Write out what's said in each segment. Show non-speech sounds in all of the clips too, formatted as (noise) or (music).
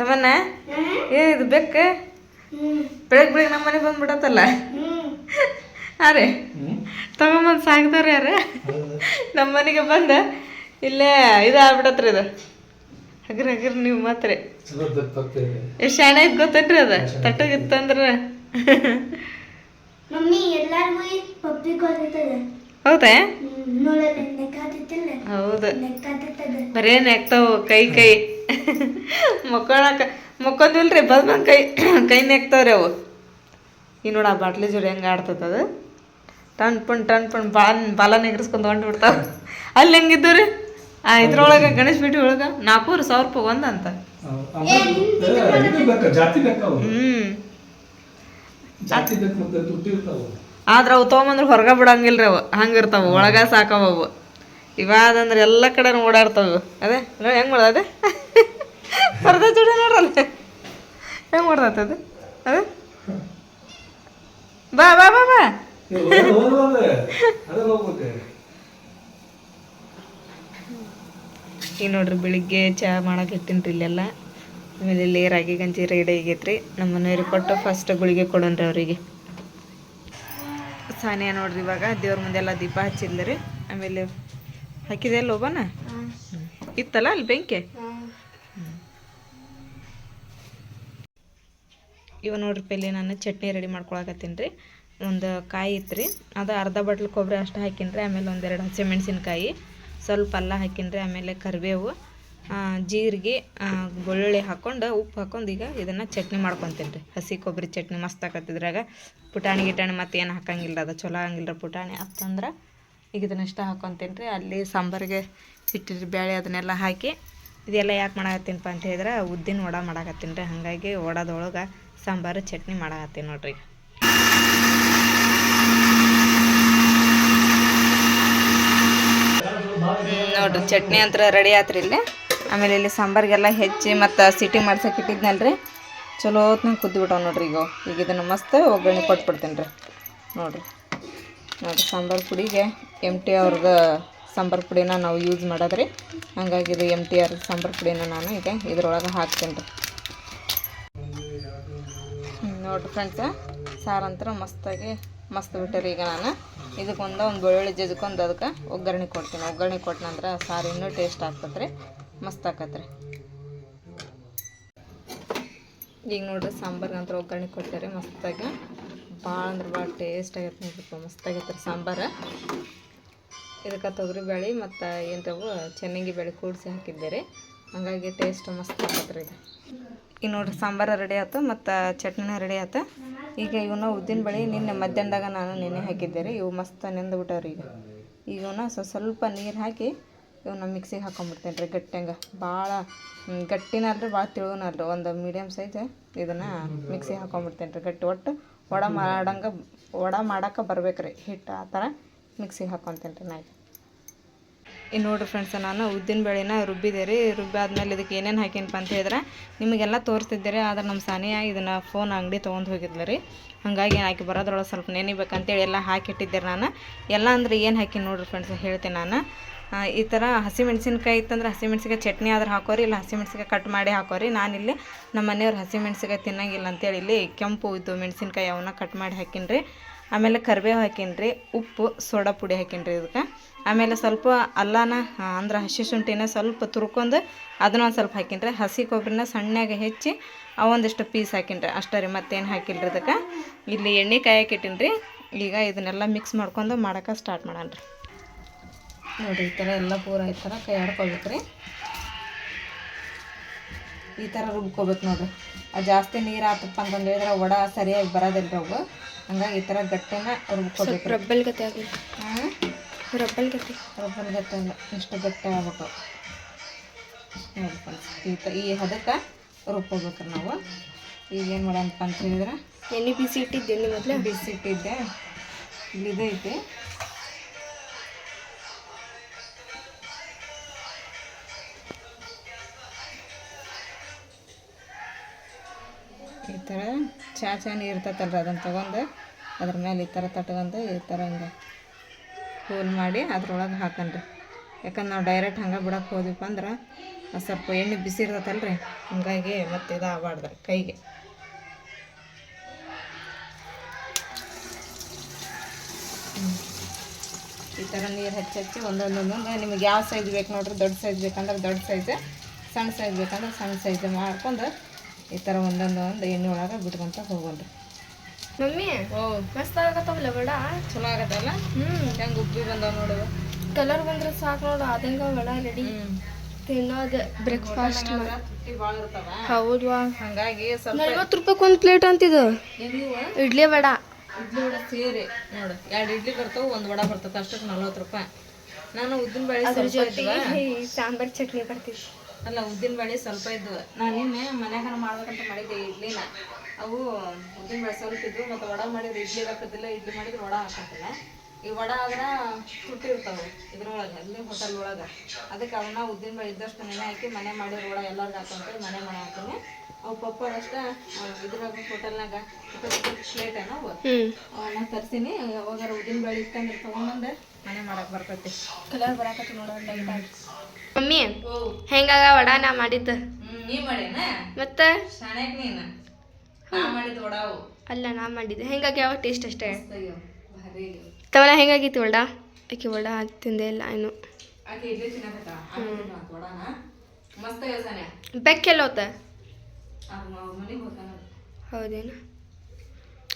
ತಮ್ಮನ್ನ? ಏ ಇದು ಬೆಕ್ಕ? ಬೆಳಗ್ಗೆ ಬೆಳಗ್ಗೆ ನಮ್ಮ ಮನೆಗೆ ಬಂದ್ಬಿಡತ್ತಲ್ಲ? ಅರೆ ತಗೊಂಬಂದು ಸಾಕ್ತಾರೆ ಯಾರ? ನಮ್ಮ ಮನೆಗೆ ಬಂದ? ಇಲ್ಲೇ ಇದು ಆಗ್ಬಿಡತ್ರಿ ಇದು ಹಗರ್ ಹಗರ್ ನೀವು ಮಾತ್ರ. ಎಷ್ಟು ಶಾಣೆ ಇದ್ ಗೊತ್ತೇನ್ರಿ ಅದ? ತಟ್ಟಗಿತ್ತಂದ್ರ? ಮಮ್ಮಿ ಎಲ್ಲಾರ್ಗೂ ಪಪ್ಪಿ ಗೊತ್ತಿರ್ತದೆ ಹೌದಾ? ಹೌದ. ಬರೇ ನೆಕ್ತಾವು ಕೈ ಕೈ. ಮಕ್ಕೊಳಕ ಮಕ್ಕೊಂದಿಲ್ರಿ ಬಂದ್ ಕೈ ಕೈ ನೆಕ್ತಾವ್ರಿ ಅವು. ಈ ನೋಡ ಆ ಬಾಟ್ಲಿ ಜೋಡಿ ಹೆಂಗೆ ಆಡ್ತದ ಅದು? ಟನ್ ಪಣ್ ಟನ್ ಪಣ್ ಬಾಲ ಬಾಲ ನೆಗರಿಸ್ಕೊಂಡು ಹೊಂಟು ಬಿಡ್ತಾವ. ಅಲ್ಲಿ ಹೆಂಗಿದ್ದು ರೀ ಆ ಇದ್ರೊಳಗೆ ಗಣೇಶ್ ಬಿಟ್ಟಿ ಒಳಗೆ ನಾಲ್ಕೂರು ಸಾವಿರ ರೂಪಾಯಿ ಒಂದಂತ ಅಂತ. ಹ್ಞೂ ಆದ್ರೆ ಅವು ತೊಗೊಂಬಂದ್ರೆ ಹೊರಗೆ ರೀ ಅವು. ಹಂಗಿರ್ತಾವೆ, ಒಳಗೆ ಸಾಕವ ಅವು. ಇವಾದಂದ್ರೆ ಎಲ್ಲ ಕಡೆ ಓಡಾಡ್ತಾವ. ಅದೇ ನೋಡಿ ಹೆಂಗೆ ಮಾಡೋದು ಅದೇ? (laughs) ಜೋಡಿ ನೋಡ್ರಲ್ಲ? ಹೆಂಗೆ ಮಾಡ್ದೈತೆ ಅದು? ಅದೇ? ಬಾ ಬಾ ಬಾ ಬಾ. (laughs) ಈ ನೋಡ್ರಿ ಬೆಳಿಗ್ಗೆ ಚಹಾ ಮಾಡಕ್ಕೆ ಇಟ್ಟಿನ್ರಿ ಇಲ್ಲೆಲ್ಲ. ಆಮೇಲೆ ಇಲ್ಲಿ ರಾಗಿ ಗಂಜಿ ರೆಡಿ ಆಗೈತ್ರಿ. ನಮ್ಮ ಮನೆಯವ್ರಿಗೆ ಕೊಟ್ಟು ಫಸ್ಟ್ ಗುಳಿಗೆ ಕೊಡೋಣ್ರಿ ಅವರಿಗೆ. ಸಾನಿಯಾ ನೋಡ್ರಿ ಇವಾಗ. ದೇವ್ರ ಮುಂದೆಲ್ಲ ದೀಪ ಹಚ್ಚಿದ್ಲರಿ. ಆಮೇಲೆ ಹಾಕಿದೆ ಒಬ್ಬನ ಇತ್ತಲ್ಲ ಅಲ್ಲಿ ಬೆಂಕಿ? ಇವ ನೋಡ್ರಿ ಪೆಲ್ಲಿ ನಾನು ಚಟ್ನಿ ರೆಡಿ ಮಾಡ್ಕೊಳಕತ್ತೀನಿ ರೀ. ಒಂದು ಕಾಯಿ ಇತ್ತು ಅದು ಅರ್ಧ ಬಟ್ಲು ಕೊಬ್ಬರಿ ಅಷ್ಟು ಹಾಕಿನ್ರಿ. ಆಮೇಲೆ ಒಂದೆರಡು ಹಸಿಮೆಣ್ಸಿನ್ಕಾಯಿ. ಸ್ವಲ್ಪ ಅಲ್ಲ ಹಾಕಿನ್ರಿ. ಆಮೇಲೆ ಕರಿಬೇವು. ಜೀರಿಗೆ ಬೆಳ್ಳುಳ್ಳಿ ಹಾಕ್ಕೊಂಡು ಉಪ್ಪು ಹಾಕೊಂಡು ಈಗ ಇದನ್ನು ಚಟ್ನಿ ಮಾಡ್ಕೊತೀನಿ ರೀ. ಹಸಿ ಕೊಬ್ಬರಿ ಚಟ್ನಿ ಮಸ್ತ್ ಇದ್ರಾಗ. ಪುಟಾಣಿ ಗಿಟಾಣಿ ಮತ್ತು ಏನು ಹಾಕಂಗಿಲ್ಲ ಅದು, ಚಲೋ ಆಗಂಗಿಲ್ಲ ಪುಟಾಣಿ. ಅಂತಂದ್ರೆ ಈಗ ಇದನ್ನ ಇಷ್ಟ ಹಾಕ್ಕೊತೀನಿ ರೀ. ಅಲ್ಲಿ ಸಾಂಬಾರಿಗೆ ಇಟ್ಟಿರಿ ಬೇಳೆ ಅದನ್ನೆಲ್ಲ ಹಾಕಿ, ಇದೆಲ್ಲ ಯಾಕೆ ಮಾಡಾಕತ್ತೀನಪ್ಪ ಅಂತ ಹೇಳಿದ್ರೆ, ಉದ್ದಿನ ವಡ ಮಾಡಾಕತ್ತೀನಿ ರೀ. ಹಾಗಾಗಿ ವಡದೊಳಗೆ ಸಾಂಬಾರು, ಚಟ್ನಿ ಮಾಡಾಕತ್ತೀನಿ ನೋಡ್ರಿ ನೋಡ್ರಿ, ಚಟ್ನಿ ಅಂತ ರೆಡಿ ಆತ್ರಿ ಇಲ್ಲಿ. ಆಮೇಲೆ ಇಲ್ಲಿ ಸಾಂಬಾರಿಗೆಲ್ಲ ಹೆಚ್ಚಿ ಮತ್ತು ಸಿಟಿ ಮಾಡ್ಸಕ್ಕೆ ಇಟ್ಟಿದ್ನಲ್ರಿ. ಚಲೋ ಹೊತ್ನಾಗ ಕುದ್ಬಿಟ್ಟವ್ ನೋಡ್ರಿ ಈಗ. ಈಗ ಇದನ್ನು ಮಸ್ತ್ ಒಗ್ಗರಣೆ ಕೊಟ್ಬಿಡ್ತೀನಿ ರೀ. ನೋಡಿರಿ. ನೋಡ್ರಿ, ಸಾಂಬಾರು ಪುಡಿಗೆ ಎಂ ಟಿ ಅವ್ರದ್ದು ಸಾಂಬಾರು ಪುಡಿನ ನಾವು ಯೂಸ್ ಮಾಡೋದ್ರಿ. ಹಂಗಾಗಿ ಇದು ಎಂ ಟಿ ಆರ್ ಸಾಂಬಾರು ಪುಡಿನ ನಾನು ಈಗ ಇದ್ರೊಳಗೆ ಹಾಕ್ತೀನಿ ರೀ. ನೋಡಿರಿ ಫ್ರೆಂಡ್ಸ ಸಾರಂತರ ಮಸ್ತಾಗಿ ಮಸ್ತ್ ಬಿಟ್ಟರಿ ಈಗ ನಾನು. ಇದಕ್ಕೊಂದು ಒಂದು ಬೆಳ್ಳುಳ್ಳಿ ಜಜ್ಕೊಂಡು ಅದಕ್ಕೆ ಒಗ್ಗರಣೆ ಕೊಡ್ತೀನಿ. ಒಗ್ಗರಣೆ ಕೊಟ್ಟ ನಂತರ ಸಾರು ಇನ್ನೂ ಟೇಸ್ಟ್ ಆಗ್ತದೆ ರೀ ಮಸ್ತ್ ಆಕತ್ರಿ. ಈಗ ನೋಡ್ರಿ ಸಾಂಬಾರ್ಗೆ ಅಂತ ಒಗ್ಗರಣೆ ಕೊಟ್ಟಾರೆ, ಮಸ್ತಾಗಿ. ಭಾಳ ಅಂದ್ರೆ ಭಾಳ ಟೇಸ್ಟ್ ಆಗೈತೆ ನೋಡ್ರಿಪ್ಪ ಮಸ್ತ್ ಆಗೈತೆ ರೀ ಸಾಂಬಾರು. ಇದಕ್ಕೆ ತೊಗರಿ ಬೇಳೆ ಮತ್ತು ಏನರವು ಚೆನ್ನಾಗಿ ಬೇಳೆ ಕೂಡಿಸಿ ಹಾಕಿದ್ದೀರಿ. ಹಾಗಾಗಿ ಟೇಸ್ಟ್ ಮಸ್ತ್ ಆಗತ್ತೆ ಇದು. ಈಗ ನೋಡ್ರಿ ಸಾಂಬಾರು ರೆಡಿ ಆಯ್ತು ಮತ್ತು ಚಟ್ನಿನ ರೆಡಿ ಆಯ್ತು ಈಗ ಇವನ್ನ ಉದ್ದಿನ ಬೇಳೆ ನಿನ್ನೆ ಮಧ್ಯಾಹ್ನದಾಗ ನಾನು ನೆನೆ ಹಾಕಿದ್ದೆ ರೀ ಇವು ಮಸ್ತ್ ನೆಂದು ಬಿಟ್ಟವ್ರಿ ಈಗ ಈಗ ಸ್ವಲ್ಪ ನೀರು ಹಾಕಿ ಇವನ್ನ ಮಿಕ್ಸಿಗೆ ಹಾಕೊಂಡ್ಬಿಡ್ತೇನೆ ರೀ ಗಟ್ಟಿಯಂಗೆ ಭಾಳ ಗಟ್ಟಿನ ಅಲ್ರಿ ಭಾಳ ತಿಳುವನ ಅಲ್ರಿ ಒಂದು ಮೀಡಿಯಮ್ ಸೈಜ್ ಇದನ್ನು ಮಿಕ್ಸಿಗೆ ಹಾಕೊಂಡ್ಬಿಡ್ತೇನೆ ರೀ ಗಟ್ಟಿ. ಒಟ್ಟು ವಡ ಮಾಡಂಗೆ, ವಡ ಮಾಡಕ್ಕೆ ಬರ್ಬೇಕು ರೀ ಹಿಟ್ಟು ಆ ಥರ ಮಿಕ್ಸಿಗೆ ಹಾಕೊತೇನೆ ರೀ ನಾಯಿ. ಇನ್ನು ನೋಡಿರಿ ಫ್ರೆಂಡ್ಸ್ ನಾನು ಉದ್ದಿನ ಬೇಳೆನ ರುಬ್ಬಿದೆ ರೀ. ರುಬ್ಬಾದ್ಮೇಲೆ ಇದಕ್ಕೆ ಏನೇನು ಹಾಕೀನಪ್ಪ ಅಂತ ಹೇಳಿದ್ರೆ ನಿಮಗೆಲ್ಲ ತೋರಿಸ್ತಿದ್ದೆ ರೀ ಆದ್ರೆ ನಮ್ಮ ಸಾನಿಯ ಇದನ್ನು ಫೋನ್ ಅಂಗಡಿ ತೊಗೊಂಡು ಹೋಗಿದ್ಲು ರೀ. ಹಾಗಾಗಿ ಹಾಕಿ, ಬರೋದ್ರೊಳಗೆ ಸ್ವಲ್ಪ ನೆನಿಬೇಕಂತೇಳಿ ಎಲ್ಲ ಹಾಕಿಟ್ಟಿದ್ದೆ ನಾನು. ಎಲ್ಲ ಅಂದರೆ ಏನು ಹಾಕಿ ನೋಡಿರಿ ಫ್ರೆಂಡ್ಸ್ ಹೇಳ್ತೀನಿ ನಾನು. ಈ ಥರ ಹಸಿಮೆಣ್ಸಿನ್ಕಾಯಿ ಇತ್ತಂದ್ರೆ ಹಸಿಮೆಣ್ಸಿನ್ಕಾಯಿ ಚಟ್ನಿ ಆದ್ರೆ ಹಾಕೋರಿ, ಇಲ್ಲ ಹಸಿಮೆಣ್ಸಿನ್ಕಾಯಿ ಕಟ್ ಮಾಡಿ ಹಾಕೋರಿ. ನಾನಿಲ್ಲಿ ನಮ್ಮ ಮನೆಯವ್ರು ಹಸಿಮೆಣ್ಸಿನ್ಕಾಯಿ ತಿನ್ನಂಗಿಲ್ಲ ಅಂತೇಳಿ ಇಲ್ಲಿ ಕೆಂಪು ಇದು ಮೆಣಸಿನ್ಕಾಯಿ ಅವನ್ನ ಕಟ್ ಮಾಡಿ ಹಾಕಿನ್ರಿ. ಆಮೇಲೆ ಕರಿಬೇವು ಹಾಕಿನ್ರಿ, ಉಪ್ಪು, ಸೋಡಾ ಪುಡಿ ಹಾಕಿನ್ರಿ ಇದಕ್ಕೆ. ಆಮೇಲೆ ಸ್ವಲ್ಪ ಅಲ್ಲಾನ ಅಂದ್ರೆ ಹಸಿ ಶುಂಠಿನ ಸ್ವಲ್ಪ ತುರ್ಕೊಂಡು ಅದನ್ನ ಒಂದು ಸ್ವಲ್ಪ ಹಾಕಿನ್ರಿ. ಹಸಿ ಕೊಬ್ಬರಿನ ಸಣ್ಣಗೆ ಹೆಚ್ಚಿ ಅವೊಂದಿಷ್ಟು ಪೀಸ್ ಹಾಕಿನ್ರಿ. ಅಷ್ಟೇ ರೀ, ಮತ್ತೇನು ಹಾಕಿಲ್ಲ ರೀ ಇದಕ್ಕೆ. ಇಲ್ಲಿ ಎಣ್ಣೆ ಕಾಯಕ್ಕೆ ಇಟ್ಟಿನ್ರಿ. ಈಗ ಇದನ್ನೆಲ್ಲ ಮಿಕ್ಸ್ ಮಾಡ್ಕೊಂಡು ಮಾಡೋಕೆ ಸ್ಟಾರ್ಟ್ ಮಾಡೋಣ ನೋಡಿರಿ ಈ ಥರ ಎಲ್ಲ ಪೂರ ಈ ಥರ ಕೈ ಆಡ್ಕೊಬೇಕು ರೀ. ಈ ಥರ ರುಬ್ಕೋಬೇಕು ನೋಡ್ರಿ. ಅದು ಜಾಸ್ತಿ ನೀರು ಆತಪ್ಪ ಅಂತಂದು ಹೇಳಿದ್ರೆ ವಡ ಸರಿಯಾಗಿ ಬರೋದಿಲ್ಲ ಅವು. ಹಂಗಾಗಿ ಈ ಥರ ಗಟ್ಟಿನ ರುಬ್ಕೋಬೇಕು ರಬ್ಬಲ್ ಗತಿ ಆಗಲಿ. ಹಾಂ ರಬ್ಬಲ್ ಗತಿ ರಬ್ಬಲ್ ಗತಿ ಅಲ್ಲ ಇಷ್ಟು ಗಟ್ಟಿ ಆಗ್ಬೇಕು. ನೋಡಿ ಈ ತ ಈ ಹದಕ್ಕೆ ರುಬ್ಕೋಬೇಕ್ರಿ ನಾವು. ಈಗ ಏನು ಮಾಡೋಣಪ್ಪ ಅಂತ ಹೇಳಿದ್ರೆ? ಎಣ್ಣೆ ಬಿಸಿ ಇಟ್ಟಿದ್ದೆ ಎಲ್ಲಿ ಮೊದಲು. ಬಿಸಿ ಇಟ್ಟಿದ್ದೆ. ಇಲ್ಲಿದೆ ಇದೈತಿ ಈ ಥರ ಚಾ ನೀರು ಇರ್ತೈತಲ್ರಿ ಅದನ್ನು ತಗೊಂಡು. ಅದ್ರ ಮೇಲೆ ಈ ಥರ ತಟ್ಕೊಂಡು ಈ ಥರ ಹಿಂಗೆ ಕೂಲ್ ಮಾಡಿ ಅದ್ರೊಳಗೆ ಹಾಕನ್ರಿ. ಯಾಕಂದ್ರೆ ನಾವು ಡೈರೆಕ್ಟ್ ಹಂಗೆ ಬಿಡೋಕೆ ಹೋದ್ವಿಪ್ಪ ಅಂದ್ರೆ ಅದು ಸ್ವಲ್ಪ ಎಣ್ಣೆ ಬಿಸಿ ಇರ್ತೈತಲ್ರಿ. ಹಂಗಾಗಿ ಮತ್ತೆ ಇದು ಆಗಬಾರ್ದು ಕೈಗೆ. ಈ ಥರ ನೀರು ಹಚ್ಚಿ ಹಚ್ಚಿ ಒಂದೊಂದೊಂದೊಂದು ನಿಮಗೆ ಯಾವ ಸೈಜ್ ಬೇಕು ನೋಡ್ರಿ. ದೊಡ್ಡ ಸೈಜ್ ಬೇಕಂದ್ರೆ ದೊಡ್ಡ ಸೈಜ್ ಸಣ್ಣ ಸೈಜ್ ಬೇಕಂದ್ರೆ ಸಣ್ಣ ಸೈಜ್ ಮಾಡ್ಕೊಂಡು ಈ ಥರ ಒಂದೊಂದು ಒಂದು ಎಣ್ಣೆ ಒಳಗೆ ಬಿಟ್ಕೊಂತ ಹೋಗೋಣ್ರಿ. ಮಮ್ಮಿ? ಓ ಮಸ್ತ್ ಆಗತ್ತವಲ್ಲ ಬೇಡ ಚಲೋ ಆಗತ್ತಲ್ಲ ಹ್ಞೂ ಹೆಂಗೆ ಉಪ್ಪಿ ಬಂದಾವ ನೋಡು. ಕಲರ್ ಬಂದ್ರೆ ಸಾಕು ನೋಡು ಅದಂಗ ಬೇಡ ರೆಡಿ ತಿನ್ನೋದು ಬ್ರೇಕ್ಫಾಸ್ಟ್ ಹೌದ್ವಾ ಹಂಗಾಗಿ ನಲ್ವತ್ತು ರೂಪಾಯಿ ಒಂದು ಪ್ಲೇಟ್ ಅಂತಿದ್ದು ಇಡ್ಲಿ ವಡ. ಇಡ್ಲಿ ವಡ ಸೇರಿ. ನೋಡು ಎರಡು ಇಡ್ಲಿ ಬರ್ತವೆ ಒಂದು ವಡ ಬರ್ತದೆ ಅಷ್ಟಕ್ಕೆ ನಲ್ವತ್ತು ರೂಪಾಯಿ. ನಾನು ಉದ್ದಿನ ಬೇಳೆ ಸಾಂಬಾರ್ ಚಟ್ನಿ ಬರ್ತೀವಿ ಅಲ್ಲ, ಉದ್ದಿನ ಬೇಳೆ ಸ್ವಲ್ಪ ಇದ್ದು ನಾನು ನಿನ್ನೆ ಮನ್ಯಾಗ ಮಾಡ್ಬೇಕಂತ ಮಾಡಿದ್ದೆ, ಇಡ್ಲಿನ. ಅವು ಉದ್ದಿನ ಬೇಳೆ ಸ್ವಲ್ಪ ಇದ್ವು, ಮತ್ತು ವಡ ಮಾಡಿದ್ರೆ, ಇಡ್ಲಿ ಹಾಕೋದಿಲ್ಲ, ಇಡ್ಲಿ ಮಾಡಿದ್ರೆ, ವಡ ಹಾಕೋದಿಲ್ಲ. ಈ ವಡ ಆದ್ರೆ ಹುಟ್ಟಿರ್ತಾವು ಇದ್ರೊಳಗೆ ಅಲ್ಲಿ ಹೋಟೆಲ್ ಒಳಗೆ ಅದಕ್ಕೆ ಅವನ್ನ ಉದ್ದಿನ ಬೇಳೆ ಇದ್ದಷ್ಟು ನೆನೆ ಹಾಕಿ ಮನೆ ಮಾಡಿರೋ ವಡ ಎಲ್ಲರಿಗೂ ಹಾಕೊಂತೇಳಿ ಮನೆ ಮಾಡಿ ಹಾಕ್ತೀನಿ. ಅವು ಅಷ್ಟೇ ಇದ್ರಾಗ ಹೋಟೆಲ್ನಾಗ ಪ್ಲೇಟ್ ನಾವು ಹ್ಮ್. ಅವನ್ನ ತರ್ತೀನಿ ಯಾವಾಗಾರ ಉದ್ದಿನ ಬೇಳೆ ಇತ್ತಂದ್ರೆ ತೊಗೊಂಬಂದೆ ಮನೆ ಮಾಡಕ್ಕೆ ಬರ್ತೈತಿ. ಕಲರ್ ಬರಾಕತ್ತಿ ನೋಡೋಣ ಮಮ್ಮಿ ಹೆಂಗಾಗ ವಡ ನಾ ಮಾಡಿದ್ದು? ನೀ ಮಾಡೇನ? ಮತ್ತೆ? ಶಾಣ್ಯಾಕ ನೀನು? ನಾ ಮಾಡಿದ ವಡಾವು. ಅಲ್ಲ ನಾ ಮಾಡಿದ್ದೆ. ಹೆಂಗಾಗ್ಯಾವ ಟೇಸ್ಟ್ ಅಷ್ಟೇ? ಭಾರಿ ತವಲ ಹೆಂಗಾಗಿತ್ತು ವಡ ಆಕೆ ವಡ ತಿಂದೆ ಇಲ್ಲ ಏನು ಬೆಕ್ಕೆಲ್ಲ ಹೋತ? ಹೌದೇನು?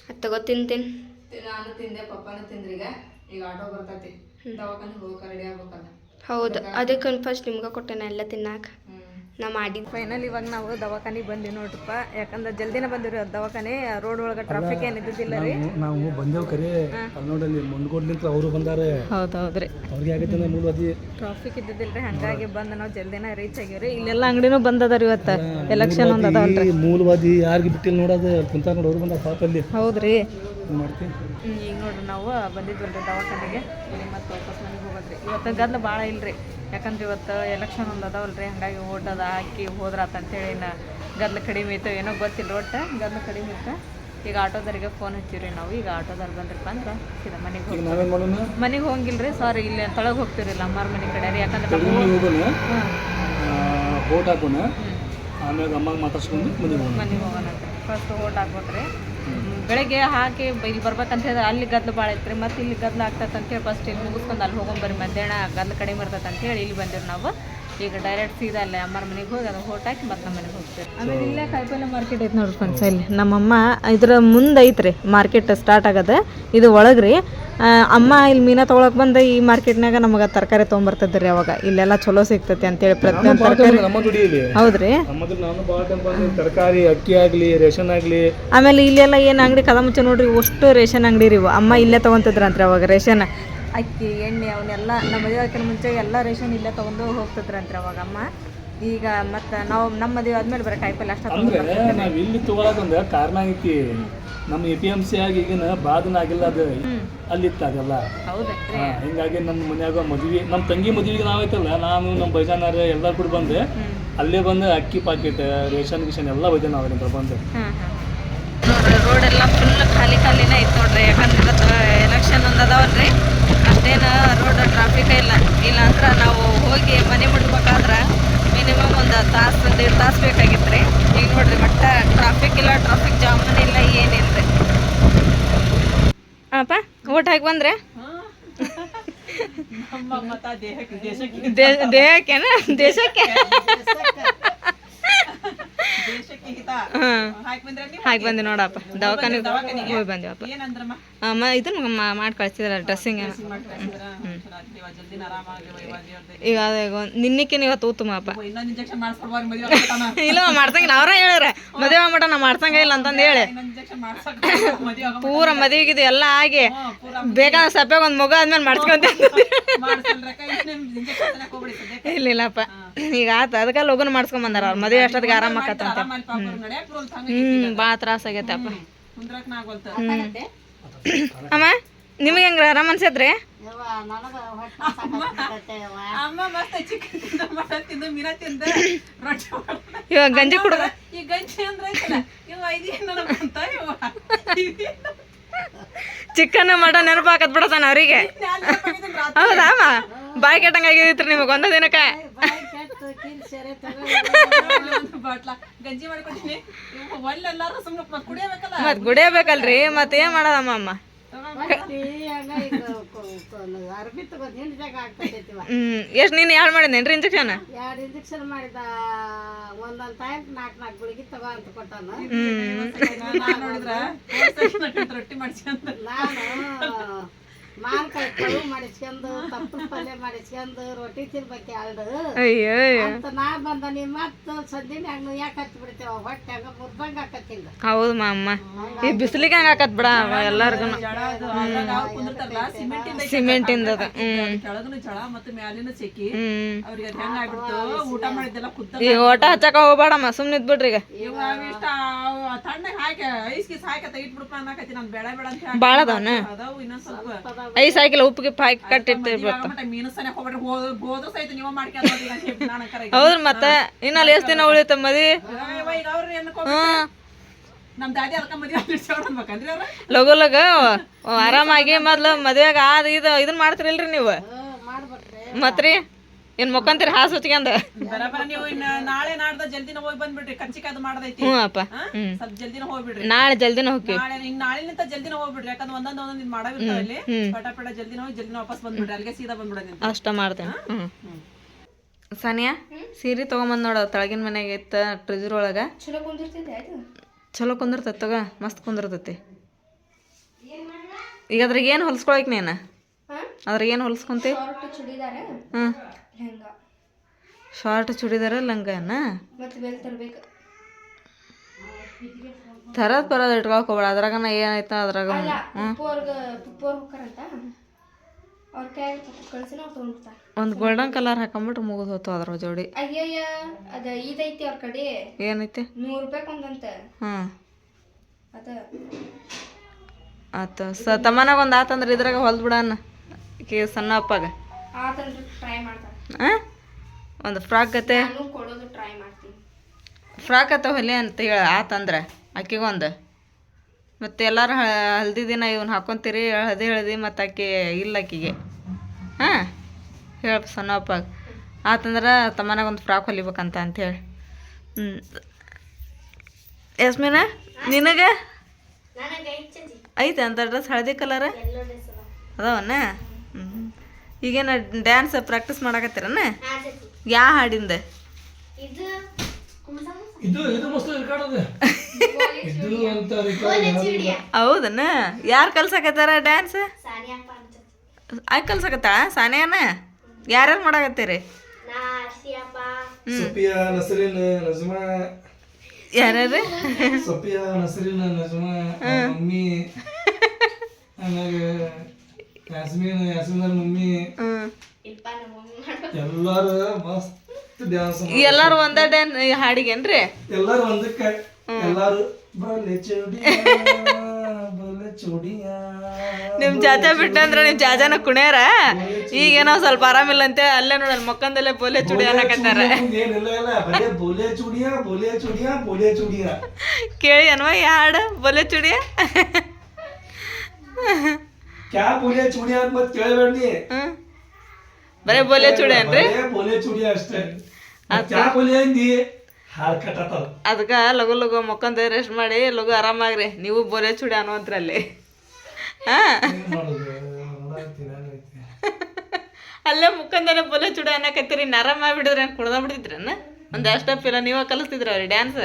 ಅದು ತಗೋ ತಿಂತೀನಿ. ನಾನು ತಿಂದೆ ಪಪ್ಪನ ತಿಂದ್ರೀಗ ಈಗ. ಆಟೋ ಬರ್ತೈತಿ. ದವಾಖಾನೆ ಹೋಗಕ್ಕೆ ರೆಡಿ ಆಗ್ಬೇಕಲ್ಲ. ಹೌದು. ಅದಕ್ಕೆ ಫಸ್ಟ್ ನಿಮ್ಗೆ ಕೊಟ್ಟೆನ ಎಲ್ಲ ತಿನ್ನಾಕ. ನಾ ಮಾಡಿ ಫೈನಲ್ ಇವಾಗ ನಾವು ದವಾಖಾನಿಗೆ ಬಂದ್ವಿ ನೋಡ್ರಪ್ಪ. ಯಾಕಂದ್ರೆ ಜಲ್ದಿನ ಬಂದಿರಿ ದವಾಖಾನೆ ರೋಡ್ ಒಳಗೆ ಟ್ರಾಫಿಕ್ ಏನು ಇದ್ದಿದ್ದಿಲ್ಲ ರೀ. ನಾವು ಬಂದೇವು ಕರೆ. ಅಲ್ಲಿ ನೋಡಲ್ಲಿ ಮುಂದ್ಕೊಡ್ಲಿಂತ ಅವರು ಬಂದಾರೆ. ಹೌದು ಹೌದ್ರಿ ಅವ್ರಿಗೆ ಆಗೈತೆ ಅಂದ್ರೆ ಅದಿ ಟ್ರಾಫಿಕ್ ಇದ್ದಿದ್ದಿಲ್ಲ ರೀ ಹಂಗಾಗಿ ಬಂದು ನಾವು ಜಲ್ದಿನ ರೀಚ್ ಆಗ್ಯಾವ್ರಿ ಇಲ್ಲೆಲ್ಲ ಅಂಗಡಿನೂ ಬಂದದ ರೀ ಇವತ್ತು ಎಲೆಕ್ಷನ್ ಒಂದು ಅದಾವಲ್ರಿ. ಮೂಲವಾದಿ ಯಾರಿಗೆ ಬಿಟ್ಟಿಲ್ಲ ನೋಡೋದು ಅಲ್ಲಿ ಕುಂತ ನೋಡಿ ಅವ್ರು ಬಂದ ಪಾಪಲ್ಲಿ. ಹೌದ್ರಿ. ರೀ ಮಾಡ್ತಿ ಈಗ ನೋಡ್ರಿ ನಾವು ಬಂದಿದ್ವಲ್ರಿ ದವಾಖಾನೆಗೆ. ಇಲ್ಲಿ ಮತ್ತೆ ವಾಪಸ್ ಮನೆಗೆ ಹೋಗೋದ್ರಿ. ಇವತ್ತು ಗದ್ದಲ ಭಾಳ ಇಲ್ರಿ. ಯಾಕಂದ್ರೆ ಇವತ್ತು ಎಲೆಕ್ಷನ್ ಒಂದು ಅದಾವಲ್ರಿ ಹಂಗಾಗಿ ಓಟ್ ಅದ ಹಾಕಿ ಹೋದ್ರಾತ ಅಂತೇಳಿ ನಾ ಗದ್ಲ ಕಡಿಮೆ ಇತ್ತು ಏನೋ ಗೊತ್ತಿಲ್ಲ ಒಟ್ಟು ಗದ್ಲ ಕಡಿಮೆ ಇತ್ತು. ಈಗ ಆಟೋದವ್ರಿಗೆ ಫೋನ್ ಹಚ್ಚಿವ್ರಿ ನಾವು ಈಗ ಆಟೋದವ್ರು ಬಂದ್ರಪ್ಪ ಅಂದ್ರೆ ಸೀದಾ ಮನೆಗೆ ಹೋಗಿ ಮನೆಗೆ ಹೋಗಿಲ್ಲ ರೀ ಹೋಗಿಲ್ರಿ ಸಾರಿ ಇಲ್ಲಿ ತೊಳಗೆ ಹೋಗ್ತಿವ್ರಿಲ್ಲ ಅಮ್ಮಾರ ಮನೆ ಕಡೆ ರೀ ಯಾಕಂದ್ರೆ ಓಟ್ ಹಾಕೋಣ. ಆಮ್ಯಾಗ ಅಮ್ಮಗೆ ಮಾತಾಡ್ಸ್ಕೊಂಡು ಮನೆಗೆ ಹೋಗೋಣ. ಫಸ್ಟ್ ಓಟ್ ಹಾಕ್ಬೇಕ್ರಿ. ಬೆಳಗ್ಗೆ ಹಾಕಿ ಇಲ್ಲಿ ಬರ್ಬೇಕಂತ ಹೇಳಿದ್ರೆ ಅಲ್ಲಿ ಗದ್ಲು ಭಾಳ ಐತ್ರಿ ಮತ್ತೆ ಇಲ್ಲಿ ಗದ್ಲು ಆಗ್ತೈತೆ ಅಂತೇಳಿ ಫಸ್ಟ್ ಇಲ್ಲಿ ಮುಗಿಸ್ಕೊಂಡು ಅಲ್ಲಿ ಹೋಗೊಂಬರ್ರಿ ಮಧ್ಯಾಹ್ನ ಗದ್ಲು ಕಡಿಮೆ ಇರ್ತದೆ ಅಂತೇಳಿ ಇಲ್ಲಿ ಬಂದಿರಿ ನಾವು. ಈಗ ಡೈರೆಕ್ಟ್ ಸೀದಾ ಅಲ್ಲೇ ಅಮ್ಮರ ಮನೆಗೆ ಹೋಗಿ ಅದನ್ನ ಓಟ್ ಹಾಕಿ ಮತ್ತೆ ನಮ್ಮ ಮನೆಗೆ ಹೋಗ್ತೀವಿ. ಆಮೇಲೆ ಇಲ್ಲೇ ಕಾಯಿಪಲ್ಲೆ ಮಾರ್ಕೆಟ್ ಐತೆ ನೋಡ್ರಿ ಫ್ರೆಂಡ್ಸ್ ಇಲ್ಲಿ ನಮ್ಮಮ್ಮ ಇದ್ರ ಮುಂದೆ ಐತ್ರಿ ಮಾರ್ಕೆಟ್ ಸ್ಟಾರ್ಟ್ ಆಗದ. ಇದು ಒಳಗ್ರಿ ಅಮ್ಮ ಇಲ್ಲಿ ಮೀನಾ ತೊಗೊಳಕ್ ಬಂದ ಈ ಮಾರ್ಕೆಟ್ನಾಗ ನಮಗೆ ತರಕಾರಿ ತೊಗೊಂಬರ್ತದ್ರಿ ಅವಾಗ. ಇಲ್ಲೆಲ್ಲ ಚಲೋ ಸಿಗ್ತೈತಿ ಅಂತೇಳಿ ಪ್ರತಿಯೊಂದು ತರಕಾರಿ ಹೌದ್ರಿ. ತರಕಾರಿ ಅಕ್ಕಿ ಆಗ್ಲಿ ರೇಷನ್ ಆಗಲಿ. ಆಮೇಲೆ ಇಲ್ಲೆಲ್ಲ ಏನು ಅಂಗಡಿ ಕದ ಮುಂಚೆ ನೋಡ್ರಿ ಅಷ್ಟು ರೇಷನ್ ಅಂಗಡಿ ರೀ ಇವು. ಅಮ್ಮ ಇಲ್ಲೇ ತೊಗೊಂತಿದ್ರಂತ್ರಿ ಅವಾಗ ರೇಷನ್. ಅಕ್ಕಿ ಎಣ್ಣೆ ಅವನ್ನೆಲ್ಲ ನಮ್ಮ ಮದುವೆ ಆಕಿನ ಮುಂಚೆ ಎಲ್ಲ ರೇಷನ್ ಇಲ್ಲೇ ತೊಗೊಂಡು ಹೋಗ್ತಿದ್ರಂತ್ರಿ ಅವಾಗ ಅಮ್ಮ ಈಗ ಮತ್ತು ನಾವು ನಮ್ಮ ಮದುವೆ ಆದ್ಮೇಲೆ ಬರೋ ಕಾಯಿಪಲ್ಲೆ ಅಷ್ಟೇ ನಾವ್ ಇಲ್ಲಿ ತೊಗೊಳೋದೊಂದು ಕಾರಣ ಐತಿ. ನಮ್ಮ ಎ ಪಿ ಎಂ ಸಿ ಆಗಿ ಈಗಿನ ಬಾದನ ಆಗಿಲ್ಲ ಅದು. ಅಲ್ಲಿತ್ತ ಅದೆಲ್ಲ. ಹಿಂಗಾಗಿ ನಮ್ಮ ಮನ್ಯಾಗ ಮದುವೆ ನಮ್ಮ ತಂಗಿ ಮದುವೆಗೆ ನಾವೈತಲ್ಲ ನಾನು ನಮ್ಮ ಬೈಜಾನಾರ ಎಲ್ಲರೂ ಕೂಡ ಬಂದೆ ಅಲ್ಲೇ ಬಂದು ಅಕ್ಕಿ ಪಾಕೆಟ್ ರೇಷನ್ ಗಿಷನ್ ಎಲ್ಲ ಬೈದ ನಾವು ಅಲ್ಲಿಂದ ಬಂದು. ರೋಡ್ ಎಲ್ಲ ಫುಲ್ ಖಾಲಿ ಖಾಲಿನೇ ಐತೆ ನೋಡ್ರಿ. ಯಾಕಂದ್ರೆ ಎಲೆಕ್ಷನ್ ಒಂದು ಅದಾವಲ್ರಿ. ಅಷ್ಟೇನು ರೋಡ್ ಟ್ರಾಫಿಕ್ ಇಲ್ಲ. ಇಲ್ಲ ಅಂದ್ರೆ ನಾವು ಹೋಗಿ ಮನೆ ಮುಟ್ಬೇಕಾದ್ರೆ ಮಿನಿಮಮ್ ಒಂದು ತಾಸು ದೇಡ್ ತಾಸು ಬೇಕಾಗಿತ್ತು ರೀ ಈಗ ನೋಡ್ರಿ ಮಟ್ಟ ಟ್ರಾಫಿಕ್ ಇಲ್ಲ ಟ್ರಾಫಿಕ್ ಜಾಮೂನ್ ಇಲ್ಲ ಏನಿಲ್ಲ ರೀ ಅಪ್ಪ ಊಟ ಹಾಕಿ ಬಂದ್ರೆ? ದೇಹಕ್ಕೆ ದೇಹಕ್ಕೇನ? ದೇಶಕ್ಕೆ. ಹಾಕಿ ಬಂದೆ ನೋಡಪ್ಪ. ದವಾಖಾನೆಗೆ ಹೋಗಿ ಬಂದೇವಪ್ಪ. ಅಮ್ಮ ಇದನ್ನ ಮಾಡಿ ಕಳಿಸಿದ್ರ ಡ್ರೆಸ್ಸಿಂಗ್ ಈಗ ನಿನ್ನಕ್ಕೆ ನಿನ್ನಕ್ಕಿನ ಇವತ್ತು ಉತ್ತಮಪ್ಪ (laughs) ಇಲ್ಲ ಮಾಡ್ಸಂಗಿಲ್ಲ. ಅವ್ರೇ ಹೇಳ್ಯಾರ. ಮದುವೆ ಆಗ್ಬಿಟ್ಟ ನಾ ಮಾಡ್ಸಂಗ ಇಲ್ಲ ಅಂತಂದು ಹೇಳಿ. (laughs) ಪೂರ ಮದುವೆಗಿದು ಎಲ್ಲ ಆಗಿ ಬೇಕಾದ ಸಪ್ಪೆಗೆ ಒಂದು ಮಗು ಆದ್ಮೇಲೆ ಮಾಡ್ಸ್ಕೊಂತ ಇಲ್ಲ ಇಲ್ಲಪ್ಪ. (laughs) ಈಗ ಆತ ಅದಕ್ಕೆ ಲಗುನ ಮಾಡ್ಸ್ಕೊಂಡ್ ಬಂದಾರ ಅವ್ರ ಮದುವೆ ಅಷ್ಟೊತ್ತಿಗೆ ಆರಾಮ ಆಕತ್ತಂತ ಹ್ಮ್ ಭಾಳ ತ್ರಾಸ ಆಗೈತಪ್ಪ. ಅಮ್ಮ ನಿಮಗೆ ಹೆಂಗ್ರ ಆರಾಮ್ ಅನ್ಸತ್ರಿ. ಇವಾಗ ಗಂಜಿ ಕುಡ ಈ ಗಂಜಿ ಅಂದ್ರೆ ಹಾಕತ್ ಇವ ಇದೇನು ನನಗಂತ ಇವ ಚಿಕನ್ ಮಟನ್ ನೆನಪಾಕತ್ ಬಿಡತಾನ ಅವರಿಗೆ. ಹೌದಾ ಅಮ್ಮ? ಬಾಯ್ ಕೆಟ್ಟಂಗ ಆಗಿದ್ರಿ ನಿಮಗೆ ಒಂದ ದಿನಕ್ಕ. ಮತ್ ಗುಡಿಯಬೇಕಲ್ರಿ ಮತ್ ಏನ್ ಮಾಡದಮ್ಮ ಅಮ್ಮ? ಹ್ಮ್ ಎಷ್ಟ್ ನೀನ್ ಯಾರು ಮಾಡಿದೇನ್ರಿ ಇಂಜೆಕ್ಷನ್ ಎರಡು ಇಂಜೆಕ್ಷನ್ ಮಾಡಿದ? ಒಂದೊಂದ್ ಟೈಮ್ ನಾಲ್ಕು ನಾಲ್ಕು ಗುಳಿಗೆ ತಗೋ ಅಂತ ಕೊಟ್ಟಾನ. ನಾನು ಮಾನ್ಕಾಯಿ ಕಳು ಮಾಡಿಸ್ಕೊಂಡು ಪಲ್ಯ ಮಾಡಿಸ್ಕೊಂಡು ರೊಟ್ಟಿ ತಿನ್ಬೇಕು ಎರಡು ಅಯ್ಯೋ. ಅಂತ ನಾ ಬಂದ ನೀ ಮತ್ತ ಸದ್ದಿನ ಹಂಗ ಯಾಕೆ ಹಚ್ಚಿ ಬಿಡ್ತೇವ ಹೊಟ್ಟೆ ಹಂಗ ಮುರ್ದಂಗ ಹಾಕತ್ತಿಲ್ಲ ಹೌದು ಮಾಮ್ಮ ಈ ಬಿಸಿಲಿಗೆ ಹಂಗ ಆಕತ್ ಬಿಡ ಎಲ್ಲಾರ್ಗು ಸಿಮೆಂಟ್ ಇಂದ ಕೆಳಗನು ಜಳ ಮತ್ತು ಮ್ಯಾಲಿನ ಸೆಕಿ. ಹ್ಮ್. ಅವ್ರಿಗೆ ಅದ್ ಹೆಂಗ್ ಆಗ್ಬಿಡ್ತು? ಊಟ ಮಾಡಿದ್ದೆಲ್ಲ ಕುದ್ದ ಈಗ ಓಟ ಹಚ್ಚಕ ಹೋಗ್ಬೇಡಮ್ಮ ಸುಮ್ನೆ ಇದ್ಬಿಡ್ರಿ ಈಗ. ಇವ ಇಷ್ಟ ತಣ್ಣಗೆ ಹಾಕಿ ಐಸ್ ಗಿಸ್ ಹಾಕಿ ತೆಗಿಟ್ಬಿಡಪ್ಪ ಅನ್ನಕತ್ತಿ ನಾನು ಬೇಡ ಬೇಡ ಅಂತ ಅದಾವು ಇನ್ನೊಂದ್ ಸ್ವಲ್ಪ. ಐಸ್ ಹಾಕಿಲ್ಲ ಉಪ್ಪು ಗಿಪ್ಪು ಹಾಕಿ ಕಟ್ಟಿರ್ತೀವಿ ಕರೆ ಹೌದ್ರ ಮತ್ತೆ ಇನ್ನಲ್ಲಿ ಎಷ್ಟು ದಿನ ಉಳಿತ ಮದಿ ಹ್ಮ್ ಲಗು ಲಗ. ಆರಾಮಾಗಿ ಮೊದ್ಲು ಮದ್ವೆಗ ಆದ ಇದು ಇದನ್ನ ಮಾಡ್ತಿರಲ್ರಿ ನೀವು? ಮತ್ರಿ? ಏನ್ ಮುಖಾಂತರ ಹಾಸ್ ಹೊಚ್ಕೊಂಡ ಬರಬರ ನೀವು ಇನ್ನ ನಾಳೆ ನಾಡ್ದ ಜಲ್ದಿನ ಹೋಗಿ ಬಂದ್ಬಿಡ್ರಿ ಕಂಚಿಕಾದ್ ಅದು ಮಾಡದೈತಿ. ಹ್ಞೂ ಅಪ್ಪ. ಹಾ? ಹ್ಮ್. ಸ್ವಲ್ಪ ಜಲ್ದಿನ ಹೋಗ್ಬಿಡ್ರಿ. ನಾಳೆ ಜಲ್ದಿನ ಹೋಗಿ ನಾಳೆ ಹಿಂಗ್ ನಾಳೆಲಿಂತ ಜಲ್ದಿನ ಹೋಗ್ಬಿಡ್ರಿ ಯಾಕಂದ್ರೆ ಒಂದೊಂದ್ ಒಂದೊಂದ್ ಇದ್ ಮಾಡಾವಿರ್ತಾವ ಇಲ್ಲಿ. ಪಟ ಪಟ ಜಲ್ದಿನ ಹೋಗಿ ಜಲ್ದಿನ ವಾಪಸ್ ಬಂದ್ಬಿಡ್ರಿ ಅಲ್ಲಿಗೆ ಸೀದಾ ಬಂದ್ಬಿಡೋದು ಅಷ್ಟ ಮಾಡ್ತೇನೆ. ಸನಿಯಾ ಸಾನಿಯಾ ಸೀರೆ ತಗೊಂಬಂದ್ ನೋಡ ತಳಗಿನ ಮನೆಗೆ ಇತ್ತ ಟ್ರೆಜರ್ ಒಳಗ. ಚಲೋ ಕುಂದಿರ್ತೈತಿ ತಗ ಮಸ್ತ್ ಕುಂದಿರ್ತೈತಿ. ಈಗ ಅದ್ರಾಗ ಏನು ಹೊಲ್ಸ್ಕೊಳಕ್ ನೀನು? ಹಾಂ ಅದ್ರಾಗ ಏನು ಹೊಲ್ಸ್ಕೊಂತಿ? ಶಾರ್ಟ್ ಚೂಡಿದಾರ. ಹ್ಞೂ ಲೆಹಂಗಾ. ಶಾರ್ಟ್ ಚೂಡಿದಾರ ಲಂಗನ ತರದ್ ಬರೋದು ಇಟ್ಕೊಳಕ್ ಹೋಗ್ಬೇಡ. ಅದ್ರಾಗನ ಏನೈತ ಅದ್ರಾಗ ಕಳ್ಸಿನ ಅವ್ರು ಒಂದು ಗೋಲ್ಡನ್ ಕಲರ್ ಹಾಕೊಂಬಿಟ್ಟು ಮುಗಿದು ಹೋತು ಅದ್ರ ಜೋಡಿ. ಅಯ್ಯಯ್ಯ ಅದ ಇದೈತಿ ಅವ್ರ ಕಡೆ. ಏನೈತಿ? ನೂರು ರೂಪಾಯಿ ಒಂದಂತ. ಹ್ಞೂ ಅದ. ಆತು ಸ ತಮ್ಮನಾಗ ಒಂದು ಆತಂದ್ರೆ ಇದ್ರಾಗ ಹೊಲ್ದು ಬಿಡಣ ಕಿ ಸಣ್ಣ ಅಪ್ಪಾಗ. ಒಂದು ಫ್ರಾಕ್ ಗತೆ? ಫ್ರಾಕ್ ಅತ್ತ ಹೊಲೆ ಅಂತ ಹೇಳ ಆತಂದ್ರೆ ಆಕಿಗೊಂದು. ಮತ್ತೆ ಎಲ್ಲರೂ ಹಳದಿ ದಿನ ಇವನ್ ಹಾಕೊಂತೀರಿ ಹಳದಿ ಹಳದಿ ಮತ್ತು ಆಕೆ ಇಲ್ಲ ಆಕಿಗೆ. ಹಾಂ? ಹೇಳ ಸಣ್ಣಪ್ಪಾಗ ಆತಂದ್ರೆ ತಮ್ಮನಾಗ ಒಂದು ಫ್ರಾಕ್ ಹೊಲಿಬೇಕಂತ ಅಂಥೇಳಿ ಹ್ಞೂ ಯಸ್ಮಿನ ನಿನಗೆ? ಐತೆ ಅಂತ ಡ್ರೆಸ್ ಹಳದಿ ಕಲರ್? ಅದಾವನ್ನ ಹ್ಞೂ ಈಗೇನು ಡ್ಯಾನ್ಸ್ ಪ್ರಾಕ್ಟೀಸ್ ಮಾಡಕತ್ತೀರನ? ಯಾ ಹಾಡಿಂದ? ಇದು ಇದು ಇದು ಮಸ್ತ್ ರೆಕಾರ್ಡ್ ಇದು ಅಂತ ಹೌದನ? ಯಾರು ಕಲ್ಸಕತ್ತಾರ ಡ್ಯಾನ್ಸ್ ಆಯ್ ಕಲ್ಸಕತ್ತಾಳ ಸಾನಿಯಾನ? ಯಾರ್ಯಾರು ಮಾಡಾಕತ್ತೀರಿ? ಸಫಿಯಾ ನಸರಿನ್ ನಜ್ಮಾ. ಯಾರ್ಯಾರು? ಸಫಿಯಾ ನಸರಿನ ನಜ್ಮಾ ಮಮ್ಮಿ. ಆಮ್ಯಾಗ ಯಾಸ್ಮೀನ್ ಯಾಸ್ಮಿನ್ ಮಮ್ಮಿ. ಎಲ್ಲಾರು ಮಸ್ತ್ ಡ್ಯಾನ್ಸ್ ಎಲ್ಲಾರು ಒಂದ ಡ್ಯಾನ್ ಹಾಡಿಗೇನ್ರಿ ಎಲ್ಲಾರು ಒಂದಕ್ಕ. ಎಲ್ಲಾರು ಬಲೆ ಚೌಡಿಯಾ ಬಲೆ ಚೌಡಿಯಾ ನಿಮ್ ಜಾಜಾ ಬಿಟ್ಟಂದ್ರ ನಿಮ್ ಜಾಜಾನ ಕುಣ್ಯಾರ? ಈಗೇನೋ ಸ್ವಲ್ಪ ಆರಾಮಿಲ್ಲ ಅಂತ ಅಲ್ಲೇ ನೋಡಲ್ ಮಕ್ಕಂದಲ್ಲೇ ಬೋಲೆ ಚುಡಿ ಅನ್ನಕತ್ತಾರ. ಏನಿಲ್ಲ ಇಲ್ಲ ಬರೇ ಬೋಲೆ ಚೂಡಿಯಾ ಬೋಲೆ ಚೂಡಿಯಾ ಬೋಲೆ ಚೂಡಿಯಾ. ಕೇಳಿ ಅನ್ವ ಈ ಹಾಡು ಬೋಲೆ ಚುಡಿಯ. ಕ್ಯಾ (laughs) ಬೋಲೆ ಚೂಡಿ ಅಂತ ಮತ್ತೆ ಕೇಳಬೇಡಿ ಹ್ಮ್ ಬರೇ ಬೋಲೆ ಚೂಡಿ ಏನ್ರಿ ಬೋಲೆ ಚೂಡಿಯಾ ಅಷ್ಟೇ ಕ್ಯಾ ಬೋಲೆ ಅಂದಿ ಅದಕ್ಕೆ ಲಗು ಲಗು ಮಕ್ಕಂದ ರೆಸ್ಟ್ ಮಾಡಿ ಲಗು ಆರಾಮಾಗ್ರಿ ನೀವು ಬೋಲೆ ಚುಡಿ ಏನ್ ಏನಾಗೈತಿ? ಅಲ್ಲೇ ಮುಖಂದನೆ ಬೋಲೆ ಚುಡಿ ಅನ್ನಕತ್ತೀರಿ. ನರಮ ಬಿಡಿದ್ರೆ ಕುಡ್ದ ಬಿಡ್ತಿದ್ರನ್ನ ಒಂದು ಅಷ್ಟಪ್ ಇಲ್ಲ ನೀವ ಕಲಿಸ್ತಿದ್ರ ಅವ್ರಿ ಡ್ಯಾನ್ಸ್